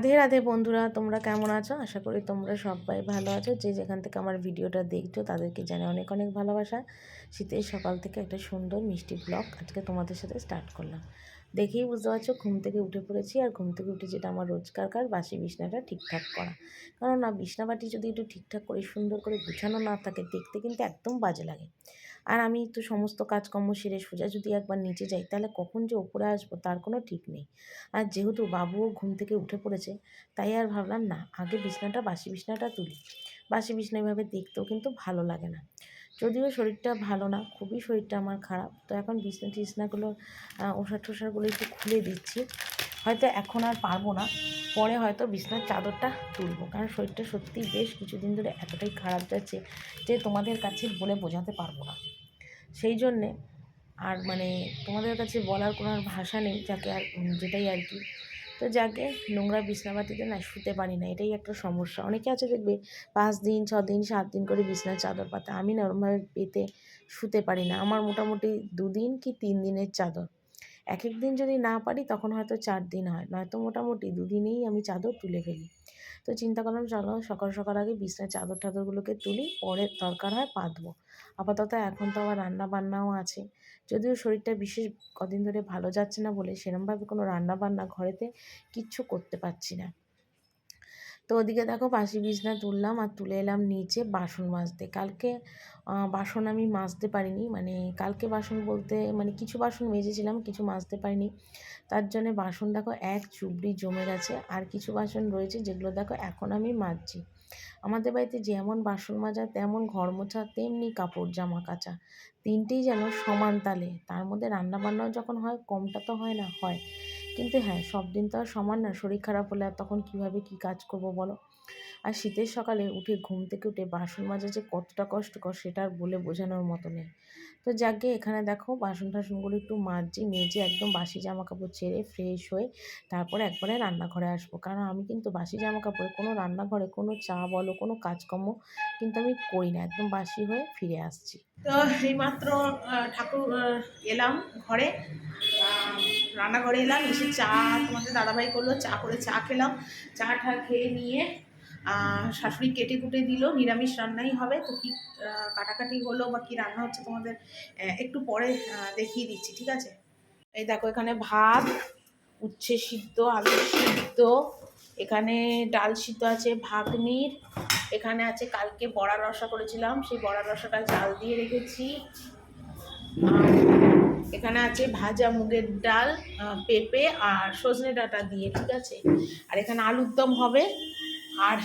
রাধে রাধে বন্ধুরা, তোমরা কেমন আছো? আশা করি তোমরা সবাই ভালো আছো। যে যেখান থেকে আমার ভিডিওটা দেখছ, তাদেরকে জানে অনেক অনেক ভালোবাসা। শীতের সকাল থেকে একটা সুন্দর মিষ্টি ব্লগ আজকে তোমাদের সাথে স্টার্ট করলাম। দেখেই বুঝতে পারছ, ঘুম থেকে উঠে পড়েছি আর ঘুম থেকে উঠে যেটা আমার রোজকারকার বাসি বিছনাটা ঠিকঠাক করা। কারণ না বিছনাবাটি যদি একটু ঠিকঠাক করে, সুন্দর করে গুছানো না থাকে, দেখতে কিন্তু একদম বাজে লাগে। আর আমি তো সমস্ত কাজকর্ম সেরে সোজা যদি একবার নিচে যাই, তাহলে কখন যে ওপরে আসব তার কোনো ঠিক নেই। আর যেহেতু বাবুও ঘুম থেকে উঠে পড়েছে, তাই আর ভাবলাম না, আগে বিছনাটা, বাসি বিছনাটা তুলি। বাসি বিছনা এভাবে দেখতেও কিন্তু ভালো লাগে না। যদিও শরীরটা ভালো না, খুবই শরীরটা আমার খারাপ। তো এখন বিছনা টিছনাগুলো ওষার টোষারগুলো একটু খুলে দিচ্ছি। হয়তো এখন আর পারব না, পরে হয়তো বিছনার চাদরটা তুলবো। কারণ শরীরটা সত্যিই বেশ কিছুদিন ধরে এতটাই খারাপ যাচ্ছে যে তোমাদের কাছে বলে বোঝাতে পারব না। সেই জন্যে আর মানে তোমাদের কাছে বলার কোনো আর ভাষা নেই, যাকে আর যেটাই আর কি তো যাকে নোংরা বিছনাপাতিতে না শুতে পারি না, এটাই একটা সমস্যা। অনেকে আছে দেখবে পাঁচ দিন, ছ দিন, সাত দিন করে বিছনার চাদর পাতে। আমি না ওরমভাবে পেতে শুতে পারি না। আমার মোটামুটি দুদিন কি তিন দিনের চাদর। এক এক দিন যদি না পারি তখন হয়তো চার দিন হয়, নয়তো মোটামুটি দুদিনেই আমি চাদর তুলে ফেলি। তো চিন্তা করলাম চলো সকাল সকাল আগে বিছনার চাদর টাদরগুলোকে তুলি, পরে দরকার হয় পাতবো। আপাতত এখন তো আবার রান্না বান্নাও আছে। যদিও শরীরটা বিশেষ কদিন ধরে ভালো যাচ্ছে না বলে সেরমভাবে কোনো রান্না বান্না ঘরেতে কিচ্ছু করতে পারছি না। তো ওদিকে দেখো বাসি বিছনা তুললাম আর তুলে এলাম নিচে বাসন মাজতে। কালকে বাসন আমি মাজতে পারিনি। মানে কালকে বাসন বলতে মানে কিছু বাসন মেজেছিলাম, কিছু মাজতে পারিনি। তার জন্যে বাসন দেখো এক চুবড়ি জমে গেছে। আর কিছু বাসন রয়েছে যেগুলো দেখো এখন আমি মাজছি। আমাদের বাড়িতে যেমন বাসন মাজা, তেমন ঘর মোছা, তেমনি কাপড় জামা কাচা। তিনটেই যেন সমান তালে। তার মধ্যে রান্না বান্নাও যখন হয়, কমটা তো হয় না, হয়। কিন্তু হ্যাঁ সব দিন তো আর সমান না। শরীর খারাপ হলে আর তখন কীভাবে কী কাজ করব বলো? আর শীতের সকালে উঠে ঘুম থেকে উঠে বাসন মাজা যে কতটা কষ্টকর সেটা আর বলে বোঝানোর মতো নেই। তো যাকে এখানে দেখো বাসন টাসনগুলো একটু মাজছি মেজে একদম বাসি জামা কাপড় ছেড়ে ফ্রেশ হয়ে তারপরে একবারে রান্নাঘরে আসব। কারণ আমি কিন্তু বাসি জামা কাপড়ে কোনো রান্নাঘরে কোনো চা বলো, কোনো কাজকর্ম কিন্তু আমি করি না। একদম বাসি হয়ে ফিরে আসছি। তো এইমাত্র ঠাকুর এলাম ঘরে। রান্নাঘরে এলাম, এসে চা তোমাদের দাদাভাই করল, চা করে চা খেলাম। চা টা খেয়ে নিয়ে শাশুড়ি কেটে কুটে দিল, নিরামিষ রান্নাই হবে। তো কি কাটাকাটি হলো বা কী রান্না হচ্ছে তোমাদের একটু পরে দেখিয়ে দিচ্ছি, ঠিক আছে? এই দেখো এখানে ভাত, উচ্ছে সিদ্ধ, আলু সিদ্ধ, এখানে ডাল সিদ্ধ আছে ভাগনির এখানে আছে কালকে বড়া রসা করেছিলাম, সেই বড়া রসাটা চাল দিয়ে রেখেছি। এখানে আছে ভাজা মুগের ডাল পেঁপে আর সজনে ডাটা দিয়ে, ঠিক আছে? আর এখানে আলুর দম হবে। আর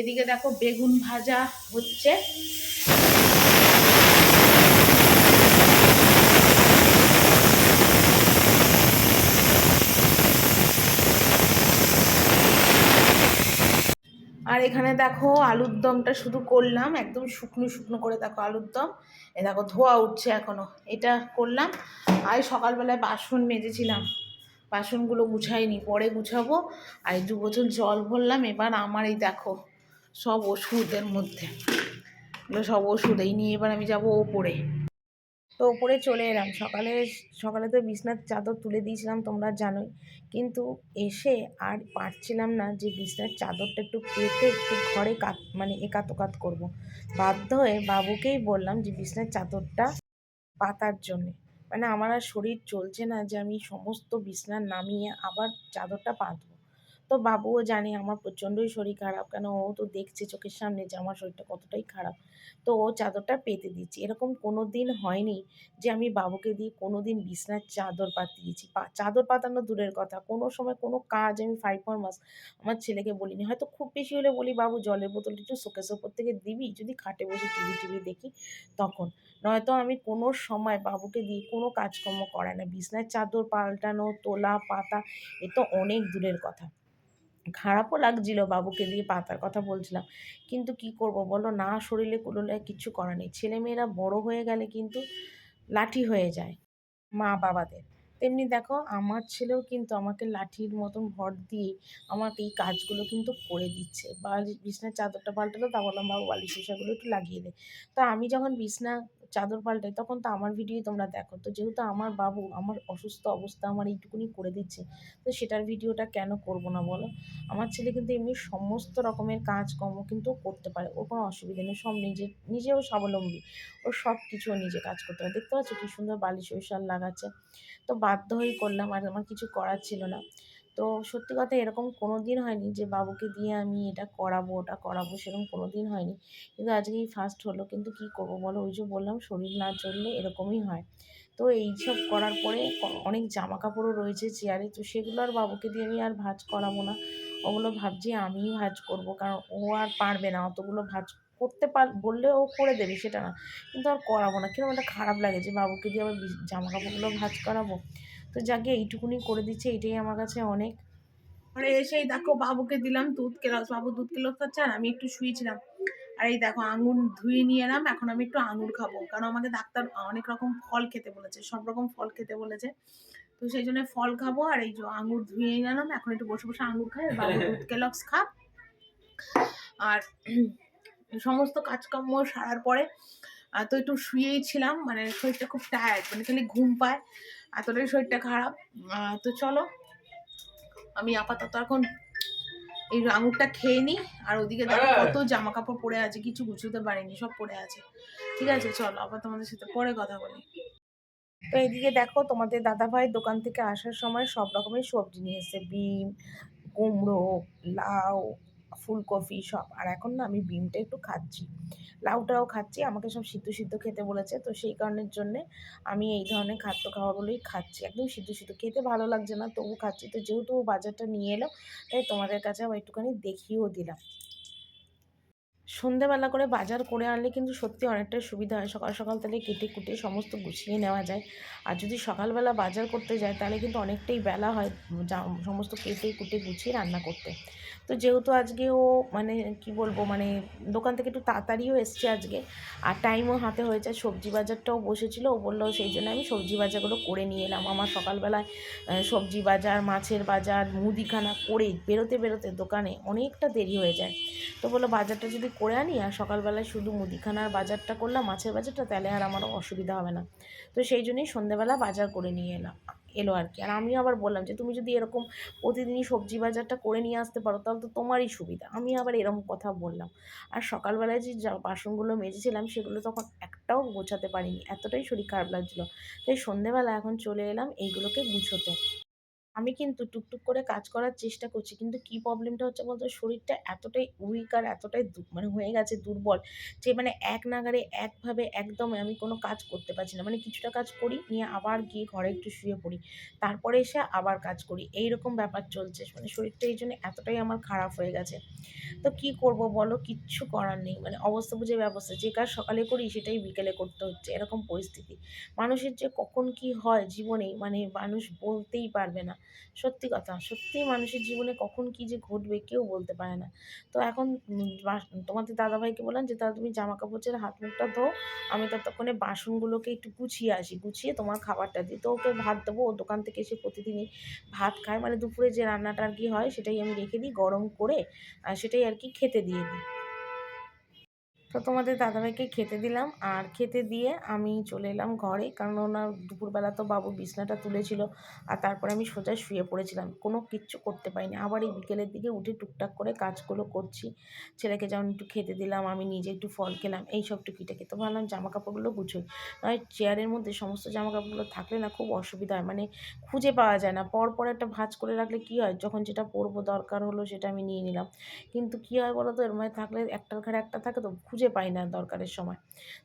এদিকে দেখো বেগুন ভাজা হচ্ছে। আর এখানে দেখো আলুর দমটা শুধু করলাম, একদম শুকনো শুকনো করে দেখো আলুর দম। এ দেখো ধোয়া উঠছে এখনও এটা করলাম। আর সকালবেলায় বাসন মেজেছিলাম, বাসনগুলো গুছাইনি, পরে গুছাবো। আর দু বোতল জল ভরলাম, এবার আমার এই দেখো সব ওষুধের মধ্যে। এগুলো সব ওষুধ, এই নিয়ে এবার আমি যাব ওপরে। তো ওপরে চলে এলাম। সকালে সকালে তো বিছনার চাদর তুলে দিয়েছিলাম, তোমরা জানোই। কিন্তু এসে আর পারছিলাম না যে বিছনার চাদরটা একটু পেতে একটু ঘরে কাত মানে একাত ওকাত করব। বাধ্য হয়ে বাবুকেই বললাম যে বিছনার চাদরটা পাতার জন্যে। মানে আমার আর শরীর চলছে না যে আমি সমস্ত বিছনা নামিয়ে আবার চাদরটা পাতবো। তো বাবুও জানে আমার প্রচণ্ডই শরীর খারাপ, কেন ও তো দেখছে চোখের সামনে যে আমার শরীরটা কতটাই খারাপ। তো ও চাদরটা পেতে দিচ্ছি। এরকম কোনো দিন হয়নি যে আমি বাবুকে দিয়ে কোনো দিন বিছনার চাদর পাতিয়েছি। চাদর পাতানো দূরের কথা। কোনো সময় কোনো কাজ আমি ফাইভ ফোর মাস আমার ছেলেকে বলিনি। হয়তো খুব বেশি হলে বলি, বাবু, জলের বোতলটা একটু শোকেস ওপর থেকে দিবি? যদি খাটে বসে টিভি টিভি দেখি তখন। নয়তো আমি কোনো সময় বাবুকে দিয়ে কোনো কাজকর্ম করাই না। বিছনার চাদর পাল্টানো, তোলা, পাতা, এ তো অনেক দূরের কথা। খারাপও লাগছিল বাবুকে দিয়ে পাতার কথা বলছিলাম। কিন্তু কি করব বলো? না, শরীরে কুলোলে কিছু করার নেই। ছেলেমেয়েরা বড় হয়ে গেলে কিন্তু লাঠি হয়ে যায় মা বাবাদের। তেমনি দেখো, আমার ছেলেও কিন্তু আমাকে লাঠির মতন ভর দিয়ে আমাকে এই কাজগুলো কিন্তু করে দিচ্ছে। বা বিছনার চাদরটা পাল্টালো, তা বললাম, বাবু বালিশ একটু লাগিয়ে দে। তো আমি যখন বিছনা চাদর পাল্টাই, তখন তো আমার ভিডিওই তোমরা দেখো। তো যেহেতু আমার বাবু আমার অসুস্থ অবস্থা আমার এইটুকুনি করে দিচ্ছে, তো সেটার ভিডিওটা কেন করব না বলো? আমার ছেলে কিন্তু এমনি সমস্ত রকমের কাজকর্ম কিন্তু করতে পারে, ওর কোনো অসুবিধা নেই, সব নিজে, নিজেও স্বাবলম্বী ও সব কিছু নিজে কাজ করতে পারে। দেখতে পাচ্ছ কী সুন্দর বালি সরিষার লাগাচ্ছে। তো বাধ্য হয়েই করলাম আর আমার কিছু করার ছিল না। তো সত্যি কথা এরকম কোনো দিন হয়নি যে বাবুকে দিয়ে আমি এটা করাবো, ওটা করাবো সেরকম কোনো দিন হয়নি। কিন্তু আজকেই ফার্স্ট হলো, কিন্তু কি করব বলো? ওই যে বললাম, শরীর না চললে এরকমই হয়। তো এই সব করার পরে অনেক জামা কাপড়ও রয়েছে, চেয়ারে। তো সেগুলো আর বাবুকে দিয়ে আমি আর ভাঁজ করাবো না। ওগুলো ভাবছি আমিই ভাঁজ করব, কারণ ও আর পারবে না। অতগুলো ভাঁজ করতে পার, বললে ও করে দেবে, সেটা না। কিন্তু আর করাবো না। কীরকম একটা খারাপ লাগে যে বাবুকে দিয়ে আবার জামা কাপড়গুলো ভাঁজ করাবো? তো যাকে এইটুকুনি করে দিচ্ছে, এটাই আমার কাছে অনেক। পরে এসেই দেখো বাবুকে দিলাম দুধ কেলস, বাবু দুধ কেলস আর আমি একটু শুয়েছিলাম। আর এই দেখো আঙুর ধুয়ে নিয়ে এলাম, এখন আমি একটু আঙুর খাব। কারণ আমাকে ডাক্তার অনেক রকম ফল খেতে বলেছে, সব রকম ফল খেতে বলেছে। তো সেই জন্য ফল খাব আর এই যে আঙুর ধুয়ে নিয়ে এলাম, এখন একটু বসে বসে আঙুর খাই, আর বাবু দুধ কেলক্স খাক। আর সমস্ত কাজকর্ম সারার পরে তো একটু শুয়েই ছিলাম মানে শরীরটা খুব টায়ার্ড মানে খালি ঘুম পায় এতটাই শরীরটা খারাপ। তো চলো আমি আপাতত এখন এই আঙুরটা খেয়ে নিই আর ওদিকে দেখো কত জামা কাপড় পরে আছে কিছু গুছোতে পারিনি সব পরে আছে। ঠিক আছে চলো আবার তোমাদের সাথে পরে কথা বলি। তো এদিকে দেখো তোমাদের দাদাভাই দোকান থেকে আসার সময় সব রকমের সবজি নিয়ে এসেছে বিম কুমড়ো লাউ ফুলকপি সব। আর এখন না আমি বিনটা একটু খাচ্ছি। লাউটাও খাচ্ছি, আমাকে সব সিদ্ধ সিদ্ধ খেতে বলেছে, তো সেই কারণের জন্যে আমি এই ধরনের খাদ্য খাবারগুলোই খাচ্ছি। একদম সিদ্ধ সিদ্ধ, খেতে ভালো লাগছে না, তবু খাচ্ছি। তো যেহেতু ও বাজারটা নিয়ে এলো, তাই তোমাদের কাছে আবার একটুখানি দেখিয়েও দিলাম। সন্ধেবেলা করে বাজার করে আনলে কিন্তু সত্যি অনেকটাই সুবিধা হয়। সকাল সকাল তাহলে কেটে কুটে সমস্ত গুছিয়ে নেওয়া যায়। আর যদি সকালবেলা বাজার করতে যায়, তাহলে কিন্তু অনেকটাই বেলা হয় সমস্ত কেটে কুটে গুছিয়ে রান্না করতে। তো যেহেতু আজকে ও মানে কি বলব মানে দোকান থেকে একটু তাড়াতাড়িও এসছে আজকে, আর টাইমও হাতে হয়েছে, সবজি বাজারটাও বসেছিল। ও বলল সেই জন্য আমি সবজি বাজারগুলো করে নিয়ে এলাম। আমার সকালবেলায় সবজি বাজার, মাছের বাজার, মুদিখানা করে বেরোতে বেরোতে দোকানে অনেকটা দেরি হয়ে যায়। তো বলল, বাজারটা যদি করে আনি, আর সকালবেলায় শুধু মুদিখানার বাজারটা করলাম, মাছের বাজারটা, তাহলে আর আমারও অসুবিধা হবে না। তো সেই জন্যই সন্ধ্যেবেলা বাজার করে নিয়ে এলাম এলো আর কি। আর আমিও আবার বললাম যে, তুমি যদি এরকম প্রতিদিনই সবজি বাজারটা করে নিয়ে আসতে পারো, তাহলে তো তোমারই সুবিধা। আমি আবার এরকম কথা বললাম। আর সকালবেলায় যে যা বাসনগুলো মেজেছিলাম, সেগুলো তখন একটাও গোছাতে পারিনি। এতটাই শরীর খারাপ লাগছিল। তাই সন্ধেবেলা এখন চলে এলাম এইগুলোকে গুছোতে। আমি কিন্তু টুকটুক করে কাজ করার চেষ্টা করছি, কিন্তু কী প্রবলেমটা হচ্ছে বলতো? শরীরটা এতটাই উইক আর এতটাই মানে হয়ে গেছে দুর্বল যে মানে এক নাগারে একভাবে একদম আমি কোনো কাজ করতে পারছি না। মানে কিছুটা কাজ করি, নিয়ে আবার গিয়ে ঘরে একটু শুয়ে পড়ি, তারপরে এসে আবার কাজ করি। এই রকম ব্যাপার চলছে। মানে শরীরটা এই জন্য এতটাই আমার খারাপ হয়ে গেছে। তো কি করব বলো? কিচ্ছু করার নেই। মানে অবস্থা বুঝে ব্যবস্থা, যে কাজ সকালে করি সেটাই বিকেলে করতে হচ্ছে, এরকম পরিস্থিতি। মানুষের যে কখন কি হয় জীবনে মানে মানুষ বলতেই পারবে না। সত্যি কথা, সত্যি মানুষের জীবনে কখন কী যে ঘটবে কেউ বলতে পারে না। তো এখন তোমাদের দাদাভাইকে বললাম যে তাহলে তুমি জামা কাপড় ছেড়ে হাত মুখটা ধো আমি ততক্ষণে বাসনগুলোকে একটু গুছিয়ে আসি, গুছিয়ে তোমার খাবারটা দিই। তো ওকে ভাত দেবো, ও দোকান থেকে এসে প্রতিদিনই ভাত খায়। মানে দুপুরে যে রান্নাটা আর কি হয়, সেটাই আমি রেখে দিই, গরম করে, আর সেটাই আর কি খেতে দিয়ে দিই। তো তোমাদের দাদাভাইকে খেতে দিলাম। আর খেতে দিয়ে আমি চলে এলাম ঘরে, কারণ ওনার দুপুরবেলা তো বাবু বিছনাটা তুলেছিল আর তারপরে আমি সোজা শুয়ে পড়েছিলাম। কোনো কিচ্ছু করতে পারিনি। আবার এই বিকেলের দিকে উঠে টুকটাক করে কাজগুলো করছি। ছেলেকে যেমন একটু খেতে দিলাম, আমি নিজে একটু ফল খেলাম, এই সব টুকিটাকি। তো ভাবলাম জামা কাপড়গুলো গুছোই। নয়, চেয়ারের মধ্যে সমস্ত জামা কাপড়গুলো থাকলে না খুব অসুবিধা হয়। মানে খুঁজে পাওয়া যায় না। পর পর একটা ভাঁজ করে রাখলে কী হয়? যখন যেটা পরবো দরকার হলো সেটা আমি নিয়ে নিলাম। কিন্তু কী হয় বলো তো এর মধ্যে থাকলে একটার ঘরে একটা থাকে তো খুঁজে পাই না দরকারের সময়।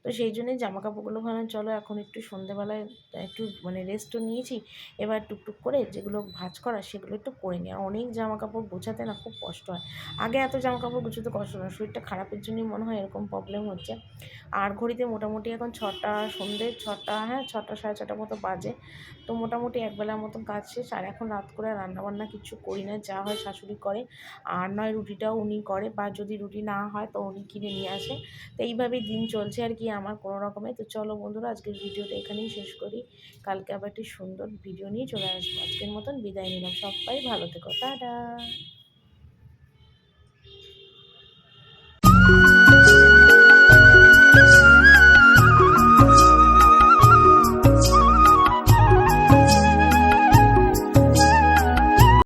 তো সেই জন্যই জামা কাপড়গুলো ভাবলাম, চলো এখন একটু সন্ধেবেলায় একটু মানে রেস্টও নিয়েছি। এবার টুকটুক করে যেগুলো ভাঁজ করা সেগুলো একটু করে নিই। আর অনেক জামা কাপড় গোছাতে না খুব কষ্ট হয়। আগে এত জামা কাপড় গোছাতে কষ্ট না, শরীরটা খারাপের জন্যই মনে হয় এরকম প্রবলেম হচ্ছে। আর ঘড়িতে মোটামুটি এখন ছটা সন্ধ্যে ছটা হ্যাঁ ছটা, সাড়ে ছটা মতো বাজে। তো মোটামুটি একবেলার মতন কাজ শেষ। আর এখন রাত করে রান্নাবান্না কিছু করি না, যা হয় শাশুড়ি করে। আর নয়, রুটিটাও উনি করে। বা যদি রুটি না হয় তো উনি কিনে নিয়ে আসে। তো এইভাবেই দিন চলছে আর কি আমার কোনো রকমে। তো চলো বন্ধুরা, আজকের ভিডিওটা এখানেই শেষ করি। কালকে আবার একটি সুন্দর ভিডিও নিয়ে চলে আসব। আজকের মতন বিদায় নিলাম। সবাই ভালো থেকো। টাটা!